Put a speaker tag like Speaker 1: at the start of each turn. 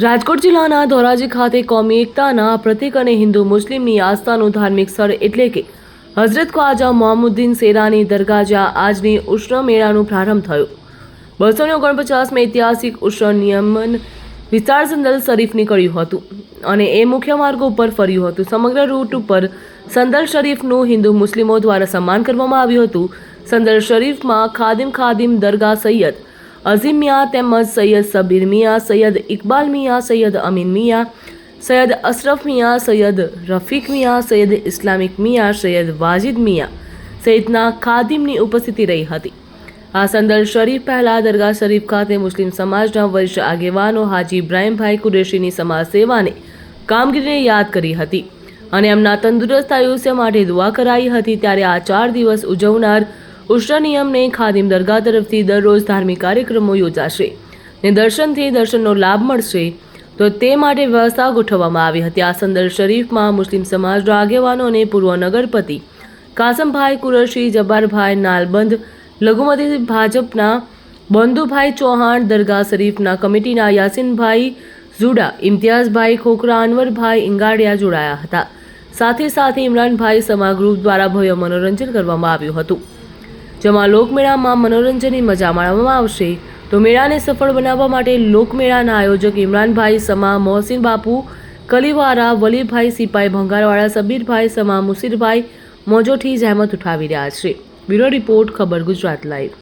Speaker 1: રાજકોટ જિલ્લાના ધોરાજી ખાતે કોમી એકતાના પ્રતીક અને હિન્દુ મુસ્લિમની આસ્થાનું ધાર્મિક સ્થળ એટલે કે હઝરત ખ્વાજા મોહમ્મુદ્દીન સેરાની દરગાહ જ્યાં આજની ઉષ્ણ મેળાનો પ્રારંભ થયો. બસો ને ઓગણપચાસમાં ઐતિહાસિક ઉષ્ણ નિયમન વિસ્તાર સંદલ શરીફ નીકળ્યું હતું અને એ મુખ્ય માર્ગો ઉપર ફર્યું હતું. સમગ્ર રૂટ ઉપર સંદલ શરીફનું હિન્દુ મુસ્લિમો દ્વારા સન્માન કરવામાં આવ્યું હતું. સંદલ શરીફમાં ખાદિમ ખાદિમ દરગાહ સૈયદ અઝીમ મિયા તેમજ સૈયદ સબીર મિયા, સૈયદ ઇકબાલ મિયા, સૈયદ અમીન મિયા, સૈયદ અશરફ મિયા, સૈયદ રફીક મિયા, સૈયદ ઇસ્લામિક મિયા, સૈયદ વાજિદ મિયા સહિતના ખાદિમની ઉપસ્થિતિ રહી હતી. આ સંદર્ભ શરીફ પહેલા દરગાહ શરીફ ખાતે મુસ્લિમ સમાજના વરિષ્ઠ આગેવાનો હાજી ઇબ્રાહીમભાઈ કુરેશીની સમાજ સેવાને કામગીરીને યાદ કરી હતી અને એમના તંદુરસ્ત આયુષ્ય માટે દુઆ કરાઈ હતી ત્યારે આ ચાર દિવસ ઉજવનાર ઉષ્ણ નિયમને ખાદિમ દરગાહ તરફથી દરરોજ ધાર્મિક કાર્યક્રમો યોજાશે. ને દર્શનથી દર્શનનો લાભ મળશે. તો તે માટે વ્યવસ્થા ગોઠવવામાં આવી હતી. આ સંદર શરીફમાં મુસ્લિમ સમાજના આગેવાનો અને પૂર્વ નગરપતિ કાસમભાઈ કુરશી, જબ્બારભાઈ નાલબંધ લઘુમતી ભાજપના બંધુભાઈ ચૌહાણ, દરગાહ શરીફના કમિટીના યાસીનભાઈ ઝુડા, ઇમ્તિયાઝભાઈ ખોખરા, અનવરભાઈ ઇંગાડિયા જોડાયા હતા. સાથે સાથે ઇમરાનભાઈ સમા ગ્રુપ દ્વારા ભવ્ય મનોરંજન કરવામાં આવ્યું હતું. જેમાં લોકમેળામાં મનોરંજનની મજા માણવામાં આવશે. તો મેળાને સફળ બનાવવા માટે લોકમેળાના આયોજક ઇમરાનભાઈ સમા, મોહસિન બાપુ, કલીવારા વલીભાઈ સિપાઈ ભંગારવાળા સબીરભાઈ સમા, મુસીરભાઈ મોજોઠી જહેમત ઉઠાવી રહ્યા છે. બ્યુરો રિપોર્ટ, ખબર ગુજરાત લાઈવ.